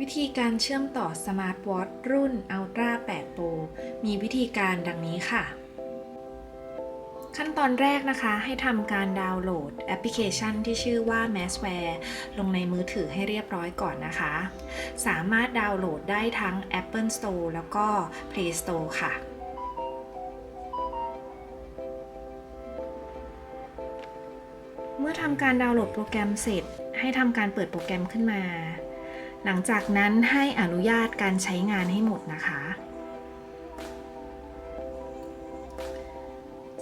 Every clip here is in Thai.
วิธีการเชื่อมต่อสมาร์ทวอทรุ่น Ultra 8 Pro มีวิธีการดังนี้ค่ะ ขั้นตอนแรกนะคะให้ทำการดาวน์โหลดแอปพลิเคชันที่ชื่อว่า m a s w a r e ลงในมือถือให้เรียบร้อยก่อนนะคะ สามารถดาวน์โหลดได้ทั้ง Apple Store แล้วก็ Play Store ค่ะเมื่อทำการดาวน์โหลดโปรแกรมเสร็จ ให้ทำการเปิดโปรแกรมขึ้นมา หลังจากนั้นให้อนุญาตการใช้งานให้หมดนะคะ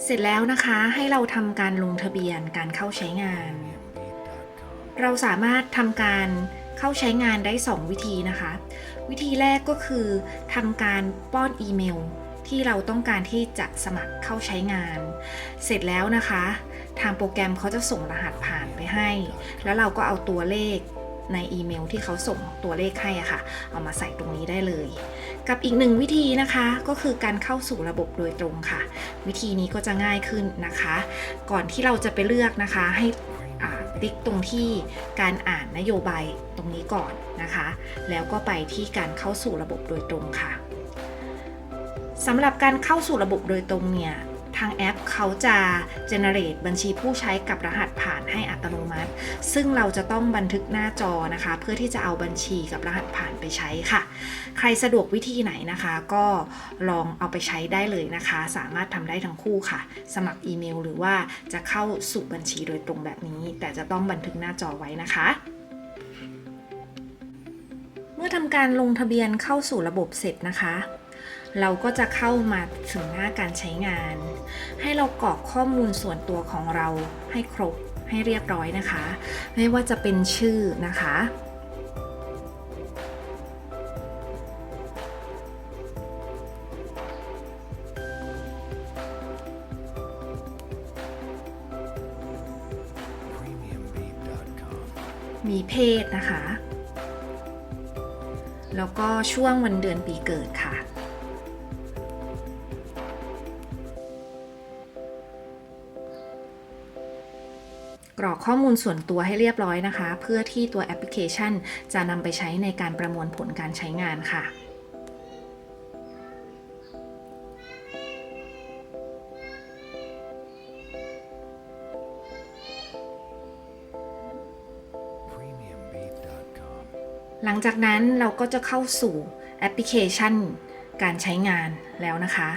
เสร็จแล้วนะคะให้เราทำการลงทะเบียนการเข้าใช้งาน เราสามารถทำการเข้าใช้งานได้ 2 วิธีนะคะ วิธีแรกก็คือทำการป้อนอีเมลที่เราต้องการที่จะสมัครเข้าใช้งาน เสร็จแล้วนะคะ ทางโปรแกรมเขาจะส่งรหัสผ่านไปให้ แล้วเราก็เอาตัวเลข ในอีเมลที่เขาส่งตัวเลขให้อะค่ะ เอามาใส่ตรงนี้ได้เลย กับอีกหนึ่งวิธีนะคะก็คือการเข้าสู่ระบบโดยตรงค่ะ วิธีนี้ก็จะง่ายขึ้นนะคะ ก่อนที่เราจะไปเลือกนะคะให้อ่าติ๊กตรงที่การอ่านนโยบายตรงนี้ก่อนนะคะ แล้วก็ไปที่การเข้าสู่ระบบโดยตรงค่ะสำหรับการเข้าสู่ระบบโดยตรงเนี่ย ทางแอปเขาจะ generate บัญชีผู้ใช้กับรหัสผ่านให้อัตโนมัติ ซึ่งเราจะต้องบันทึกหน้าจอนะคะ เพื่อที่จะเอาบัญชีกับรหัสผ่านไปใช้ค่ะ ใครสะดวกวิธีไหนนะคะ ก็ลองเอาไปใช้ได้เลยนะคะ สามารถทำได้ทั้งคู่ค่ะ สมัครอีเมลหรือว่าจะเข้าสู่บัญชีโดยตรงแบบนี้ แต่จะต้องบันทึกหน้าจอไว้นะคะเมื่อทำการลงทะเบียนเข้าสู่ระบบเสร็จนะคะ เราก็จะเข้ามาถึงหน้าการใช้งาน ให้เรากรอกข้อมูลส่วนตัวของเราให้ครบให้เรียบร้อยนะคะ ไม่ว่าจะเป็นชื่อนะคะ มีเพศนะคะ แล้วก็ช่วงวันเดือนปีเกิดค่ะ รอกข้อมูลส่วนตัวให้เรียบร้อยนะคะ เพื่อที่ตัวแอปพลิเคชัน จะนำไปใช้ในการประมวลผลการใช้งานค่ะหลังจากนั้นเราก็จะเข้าสู่แอปพลิเคชัน การใช้งานแล้วนะคะ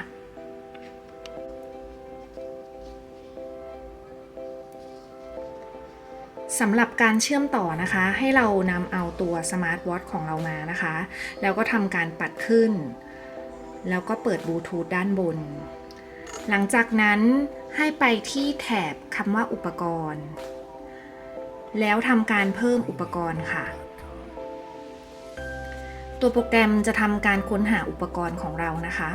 สำหรับการเชื่อมต่อนะคะ ให้เรานำเอาตัวสมาร์ทวอทของเรามานะคะ แล้วก็ทำการปัดขึ้น แล้วก็เปิดบลูทูธด้านบน หลังจากนั้นให้ไปที่แถบคำว่าอุปกรณ์ แล้วทำการเพิ่มอุปกรณ์ค่ะ ตัวโปรแกรมจะทำการค้นหาอุปกรณ์ของเรานะคะ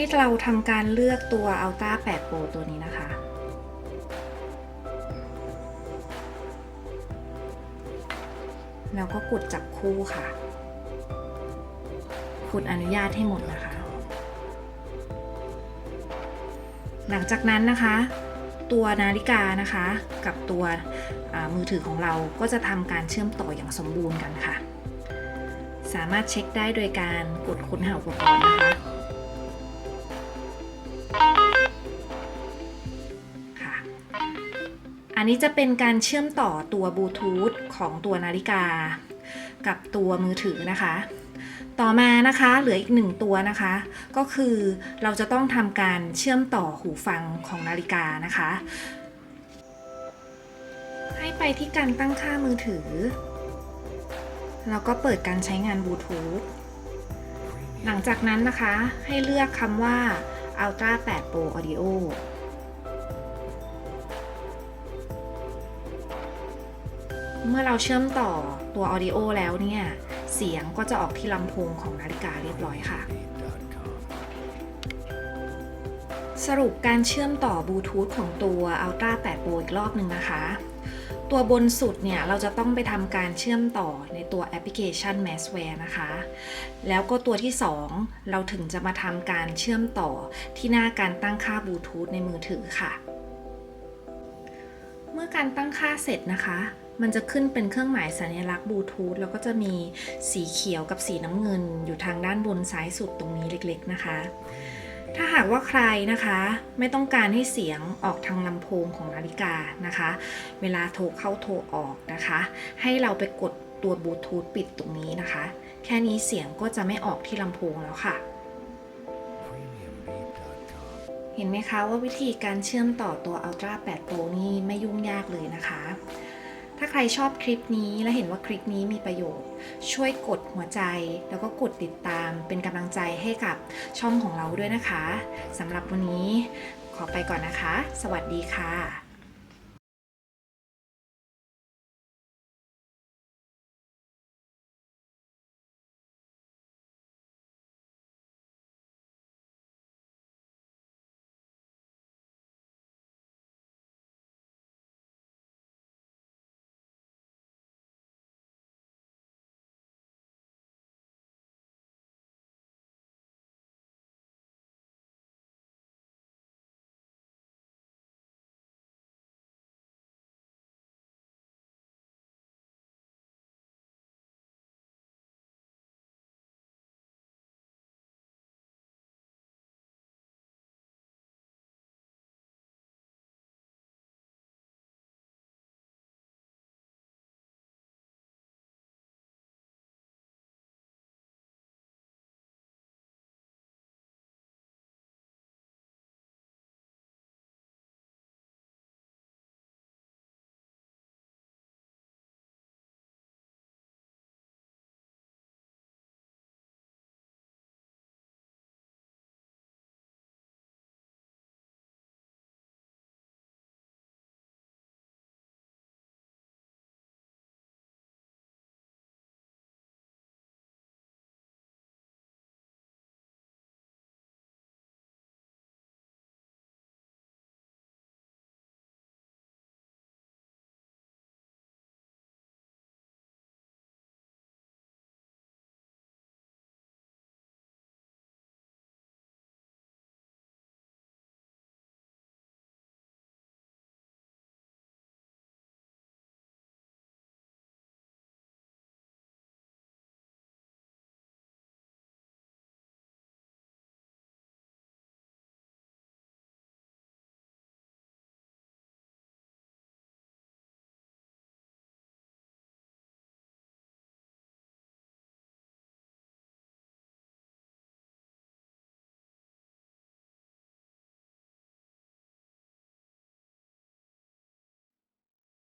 ให้เราทำการเลือกตัว Ultra 8 Pro ตัวนี้นะคะ แล้วก็กดจับคู่ค่ะ กดอนุญาตให้หมดนะคะ หลังจากนั้นนะคะ ตัวนาฬิกานะคะ กับตัวมือถือของเราก็จะทำการเชื่อมต่ออย่างสมบูรณ์กันค่ะ สามารถเช็คได้โดยการกดค้นหาอุปกรณ์นะคะ อันนี้จะเป็นการเชื่อมต่อตัวบลูทูธของตัวนาฬิกา กับตัวมือถือนะคะ ต่อมานะคะเหลืออีกหนึ่งตัวนะคะ ก็คือเราจะต้องทำการเชื่อมต่อหูฟังของนาฬิกานะคะ ให้ไปที่การตั้งค่ามือถือ แล้วก็เปิดการใช้งานบลูทูธหลังจากนั้นนะคะให้เลือกคำว่า Ultra 8 Pro Audio เมื่อเราเชื่อมต่อตัว Audio แล้วเนี่ย เสียงก็จะออกที่ลำโพงของนาฬิกาเรียบร้อยค่ะ สรุปการเชื่อมต่อบลูทูธของตัว Ultra 8 Pro อีกรอบหนึ่งนะคะ ตัวบนสุดเนี่ย เราจะต้องไปทำการเชื่อมต่อในตัวแอปพลิเคชัน m a s w a r e นะคะ แล้วก็ตัวที่ 2 เราถึงจะมาทำการเชื่อมต่อที่หน้าการตั้งค่าบลูทูธในมือถือค่ะ เมื่อการตั้งค่าเสร็จนะคะ มันจะขึ้นเป็นเครื่องหมายสัญลักษณ์บลูทูธแล้วก็จะมีสีเขียวกับสีน้ำเงิน อยู่ทางด้านบนซ้ายสุดตรงนี้เล็กๆนะคะ ถ้าหากว่าใครนะคะ ไม่ต้องการให้เสียงออกทางลำโพงของนาฬิกานะคะ เวลาโทรเข้าโทรออกนะคะ ให้เราไปกดตัวบลูทูธปิดตรงนี้นะคะ แค่นี้เสียงก็จะไม่ออกที่ลำโพงแล้วค่ะเห็นไหมคะว่าวิธีการเชื่อมต่อตัว Ultra 8 Pro นี่ไม่ยุ่งยากเลยนะคะ ถ้าใครชอบคลิปนี้และเห็นว่าคลิปนี้มีประโยชน์ ช่วยกดหัวใจ แล้วก็กดติดตามเป็นกำลังใจให้กับช่องของเราด้วยนะคะสำหรับวันนี้ขอไปก่อนนะคะ สวัสดีค่ะ